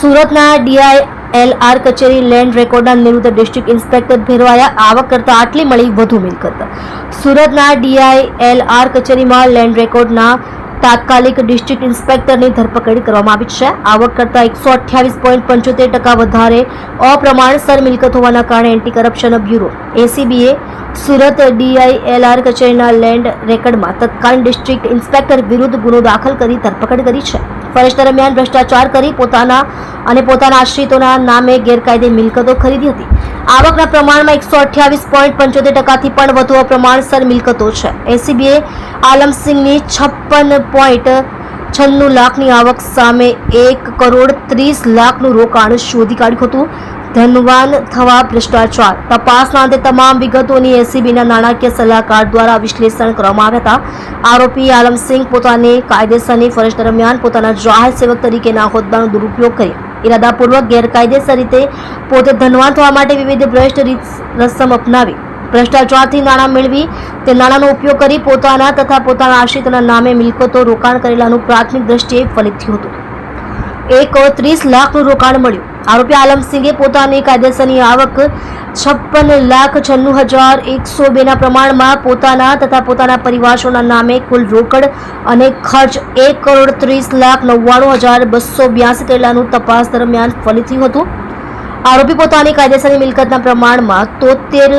સુરતના ડીઆઈએલઆર કચેરી લેન્ડ રેકોર્ડના નિવૃત્ત ડિસ્ટ્રિક્ટ ઇન્સ્પેક્ટર ભેરવાયા આવક કરતા આટલી મળી વધુ મિલકત. સુરતના ડીઆઈએલઆર કચેરીમાં લેન્ડ રેકોર્ડના તાત્કાલિક ડિસ્ટ્રિક્ટ ઇન્સ્પેક્ટરની ધરપકડ કરવામાં આવી છે. આવક કરતા એકસો અઠ્યાવીસ પોઈન્ટ પંચોતેર ટકા વધારે અપ્રમાણસર મિલકત હોવાના કારણે એન્ટી કરપ્શન બ્યુરો, એસીબીએ, સુરત ડીઆઈએલઆર કચેરીના લેન્ડ રેકર્ડમાં તત્કાલીન ડિસ્ટ્રિક્ટ ઇન્સ્પેક્ટર વિરુદ્ધ ગુનો દાખલ કરી ધરપકડ કરી છે. ફરજ દરમિયાન ભ્રષ્ટાચાર કરી પોતાના અને પોતાના આશ્રિતોના નામે ગેરકાયદે મિલકતો ખરીદી હતી. આવકના પ્રમાણમાં એકસો અઠ્યાવીસ પોઈન્ટ પંચોતેર ટકાથી પણ વધુ અપ્રમાણસર મિલકતો છે. એસીબીએ આલમસિંહની છપ્પન પોઈન્ટ છન્નું લાખની આવક સામે એક કરોડ ત્રીસ લાખનું રોકાણ શોધી કાઢ્યું હતું. ધનવાન થવા ભ્રષ્ટાચાર. તપાસના અંતે તમામ વિગતોની એસીબીના નાણાકીય સલાહકાર દ્વારા વિશ્લેષણ કરવામાં આવ્યા હતા. આરોપી આલમસિંહ પોતાની કાયદેસરની ફરજ દરમિયાન પોતાના જાહેર સેવક તરીકેના હોદ્દાનો દુરુપયોગ કરી ઇરાદાપૂર્વક ગેરકાયદેસર રીતે પોતે ધનવાન થવા માટે વિવિધ ભ્રષ્ટ રીત રસમ અપનાવી, ભ્રષ્ટાચારથી નાણાં મેળવી, તે નાણાંનો ઉપયોગ કરી પોતાના તથા પોતાના આશ્રિતના નામે મિલકતો રોકાણ કરેલાનું પ્રાથમિક દ્રષ્ટિએ ફલિત થયું હતું. એક ત્રીસ લાખનું રોકાણ મળ્યું. આરોપી આલમસિંહે પોતાની કાયદેસરની આવક છપ્પન લાખ છન્નું હજાર એકસો બેના પ્રમાણમાં પોતાના તથા પોતાના પરિવારોના નામે કુલ રોકડ અને ખર્ચ એક કરોડ ત્રીસ લાખ નવ્વાણું હજાર બસો બ્યાસી કરેલાનું તપાસ દરમિયાન ફલિત થયું હતું. આરોપી પોતાની કાયદેસરની મિલકતના પ્રમાણમાં તોતેર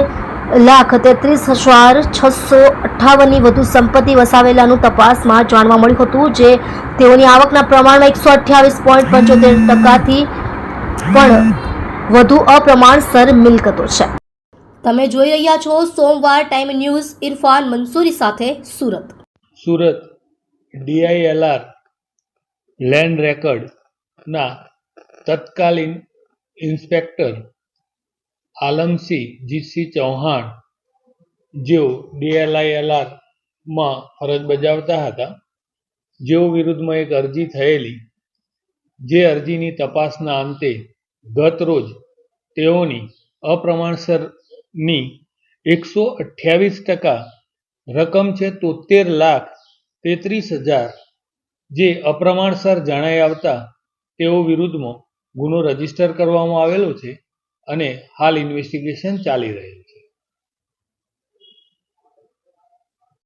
લાખ તેત્રીસ હજાર છસો અઠ્ઠાવનની વધુ સંપત્તિ વસાવેલાનું તપાસમાં જાણવા મળ્યું હતું, જે તેઓની આવકના પ્રમાણમાં એકસો અઠ્યાવીસ પોઈન્ટ પંચોતેર ટકાથી પણ વધુ અપ્રમાણસર મિલકતો છે. તમે જોઈ રહ્યા છો સોમવાર ટાઈમ ન્યૂઝ ઇરફાન મંસૂરી સાથે સુરત. સુરત ડીઆઈએલઆર લેન્ડ રેકર્ડના તત્કાલીન ઇન્સ્પેક્ટર આલમસિંહ જીતસિંહ ચૌહાણ જેઓ ડીએલઆઈએલઆરમાં ફરજ બજાવતા હતા જેઓ વિરુદ્ધમાં એક અરજી થયેલી જે અરજીની તપાસના અંતે ગત રોજ તેઓની અપ્રમાણસરની એકસો અઠ્યાવીસ ટકા રકમ છે તોતેર લાખ તેત્રીસ હજાર જે અપ્રમાણસર જણાઈ આવતા તેઓ વિરુદ્ધમાં ગુનો રજિસ્ટર કરવામાં આવેલો છે અને હાલ ઇન્વેસ્ટિગેશન ચાલી રહેલ